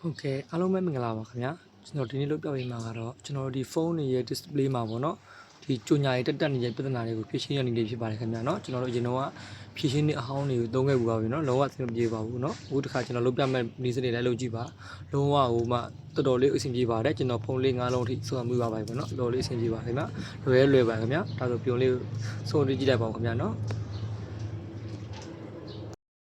ဟုတ်ကဲ့အားလုံးပဲမင်္ဂလာပါခင်ဗျာကျွန်တော်ဒီနေ့လုပ်ပြပေးမှာကတော့ကျွန်တော်တို့ဒီဖုန်းတွေရဲ့ display မှာပေါ့နော်ဒီကြညာရေးတက်တက်နေတဲ့ပြဿနာတွေကိုဖြေရှင်းရနေနေဖြစ်ပါတယ်ခင်ဗျာเนาะကျွန်တော်တို့အရင်တော့ဖြေရှင်းနေအဟောင်းတွေကိုသုံးခဲ့ပူပါပြီเนาะလုံးဝအဆင်မပြေပါဘူးเนาะအခုတစ်ခါကျွန်တော်လုပ်ပြမဲ့ဒီစနေလည်းလုပ်ကြည့်ပါလုံးဝဟိုမှတော်တော်လေးအဆင်ပြေပါတယ်ကျွန်တော်ဖုန်းလေး၅လုံးထိစုံမှုပါပါပဲเนาะတော်တော်လေးအဆင်ပြေပါခင်ဗျာလွယ်လွယ်ပါခင်ဗျာဒါဆိုပြုံလေးစုံကြည့်လိုက်ပါဦးခင်ဗျာเนาะ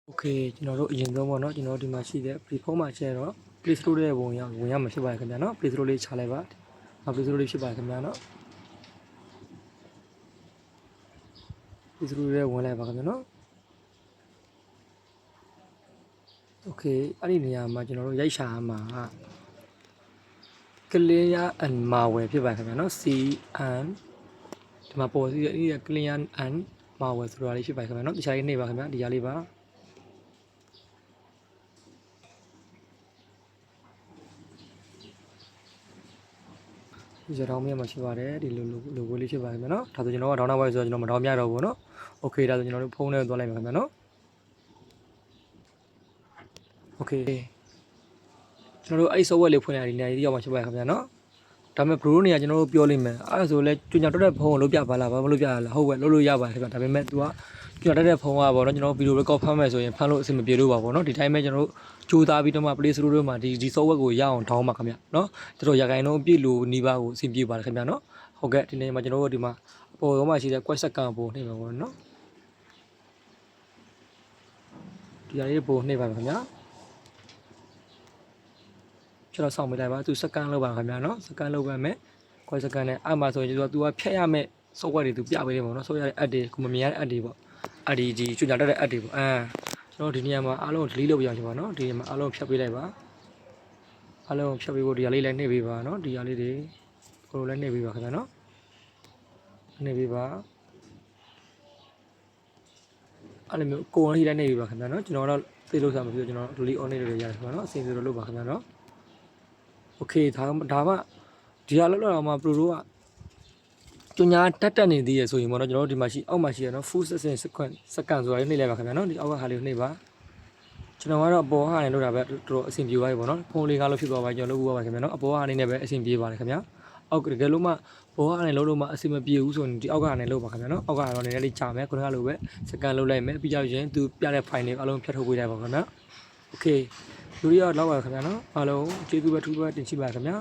โอเคကျွန်တော်တို့အရင်ဆုံးပေါ့เนาะကျွန်တော်တို့ဒီမှာရှိတဲ့ free phone မှာရှင်းတော့ Play Store ရဲ့ဝင်ရဝင်ရမှာဖြစ်ပါတယ်ခင်ဗျာနော် Play Store လေးချလိုက်ပါနောက် Play Store လေးဖြစ်ပါတယ်ခင်ဗျာနော် Play Store ရဲ့ဝင်လိုက်ပါခင်ဗျာနော် Okay အဲ့ဒီနေရာမှာကျွန်တော်တို့ရိုက်ရှာမှာကလင်းရ and malware ဖြစ်ပါခင်ဗျာနော် CN ဒီမှာပေါ်စီရဲ့ clean and malware ဆိုတာလေးဖြစ်ပါခင်ဗျာနော်တခြားလေးနေပါခင်ဗျာဒီရလေးပါ ရတောင်းမြတ်မှာရှိပါတယ်ဒီလိုလိုလိုကိုလေးဖြစ်ပါတယ်ခင်ဗျာနော်ဒါဆိုကျွန်တော်ကဒေါင်းနာဝိုက်ဆိုတော့ကျွန်တော်မတောင်းမြတော့ဘူးနော်โอเคဒါဆိုကျွန်တော်တို့ဖုန်းထဲကိုသွားလိုက်ပါခင်ဗျာနော်โอเคကျွန်တော်တို့အဲ့ software လေးဖွင့်ရတဲ့နေရာကြီးရောက်မှာရှိပါတယ်ခင်ဗျာနော်ဒါပေမဲ့ bro နေရာကျွန်တော်တို့ပြောလိမ့်မယ်အဲ့ဒါဆိုလဲကျွညာတက်တဲ့ဖုန်းကိုလုပ်ပြပါလားဘာမလုပ်ပြရလားဟုတ်ပဲလုပ်လို့ရပါတယ်ခင်ဗျာဒါပေမဲ့ तू က ကျွညာတက်တဲ့ဖုန်းကပေါ့နော်ကျွန်တော်ဗီဒီယို record ဖမ်းမယ်ဆိုရင်ဖမ်းလို့အဆင်မပြေလို့ပါပေါ့နော်ဒီတိုင်းပဲကျွန်တော်တို့ကြိုးစားပြီးတော့မှ play store တွေမှာဒီဒီ software ကိုရအောင်ထောင်းပါခင်ဗျာနော်ကျွန်တော်ရခိုင်လုံးအပြည့်လိုနီးပါးကိုအဆင်ပြေပါတယ်ခင်ဗျာနော်ဟုတ်ကဲ့ဒီနေ့မှာကျွန်တော်တို့ဒီမှာအပေါ်ရောမှာရှိတဲ့ quest စကန်ပုံနှိမ့်ပါပေါ့နော်ဒီအရေးပုံနှိမ့်ပါမယ်ခင်ဗျာကျွန်တော်စောင့်မိလိုက်ပါသူစကန်လောက်ပါခင်ဗျာနော်စကန်လောက်ပါမယ် quest စကန်နဲ့အမှဆိုရင်သူကသူကဖြတ်ရမယ် software တွေသူပြပေးတယ်ပေါ့နော်ဆိုရတဲ့ app တွေကိုမမြင်ရတဲ့ app တွေပေါ့ app ဒီဒီကျွညာတက်တဲ့ app တွေပေါ့အဲကျွန်တော်ဒီနေရာမှာအားလုံး delete လုပ်ပြအောင်ရှင်ပါနော်ဒီနေရာမှာအားလုံးဖြတ်ပေးလိုက်ပါအားလုံးဖြတ်ပေးဖို့ဒီဟာလေးလည်းနှိပ်ပေးပါနော်ဒီဟာလေးတွေကိုလိုလည်းနှိပ်ပေးပါခင်ဗျာနော်နှိပ်ပေးပါအဲ့လိုမျိုးကိုယ်ဝင်ထိလည်းနှိပ်ပေးပါခင်ဗျာနော်ကျွန်တော်တော့သိလို့စားမဖြစ်ကျွန်တော် delete on နေလို့ရတယ်ခင်ဗျာနော်အစီအစဉ်လိုလုပ်ပါခင်ဗျာနော် okay ဒါဒါမှဒီဟာလောက်တော့မှ pro တို့က ကျညာတက်တက်နေသေးရဆိုရင်ပေါ့နော်ကျွန်တော်တို့ဒီမှာရှိအောက်မှာရှိရနော် full section sequence စကန်ဆိုတာလေးနှိပ်လိုက်ပါခင်ဗျာနော်ဒီအောက်ကဟာလေးကိုနှိပ်ပါကျွန်တော်ကတော့အပေါ်ဟာနေလို့တာပဲတော်တော်အဆင်ပြေပါပြီပေါ့နော်ဖုန်းလေးကားလို့ဖြစ်သွားပါကျွန်တော်လုပ်ဖို့ပါခင်ဗျာနော်အပေါ်ဟာနေနဲ့ပဲအဆင်ပြေပါတယ်ခင်ဗျာအောက်ကတကယ်လို့မှဘောဟာနေလုံးလို့မှအဆင်မပြေဘူးဆိုရင်ဒီအောက်ကဟာနေလုပ်ပါခင်ဗျာနော်အောက်ကဟာတော့နည်းနည်းလေးကြာမယ်ခုနကလိုပဲစကန်လုပ်လိုက်မယ်ပြီးကြရင်သူပြတဲ့ file တွေအလုံးဖြတ်ထုတ်ပေးလိုက်ပါခင်ဗျာ okay လူတွေကတော့လောက်ပါခင်ဗျာနော်အားလုံးကျေးဇူးပဲထူးပဲတင်ရှိပါခင်ဗျာ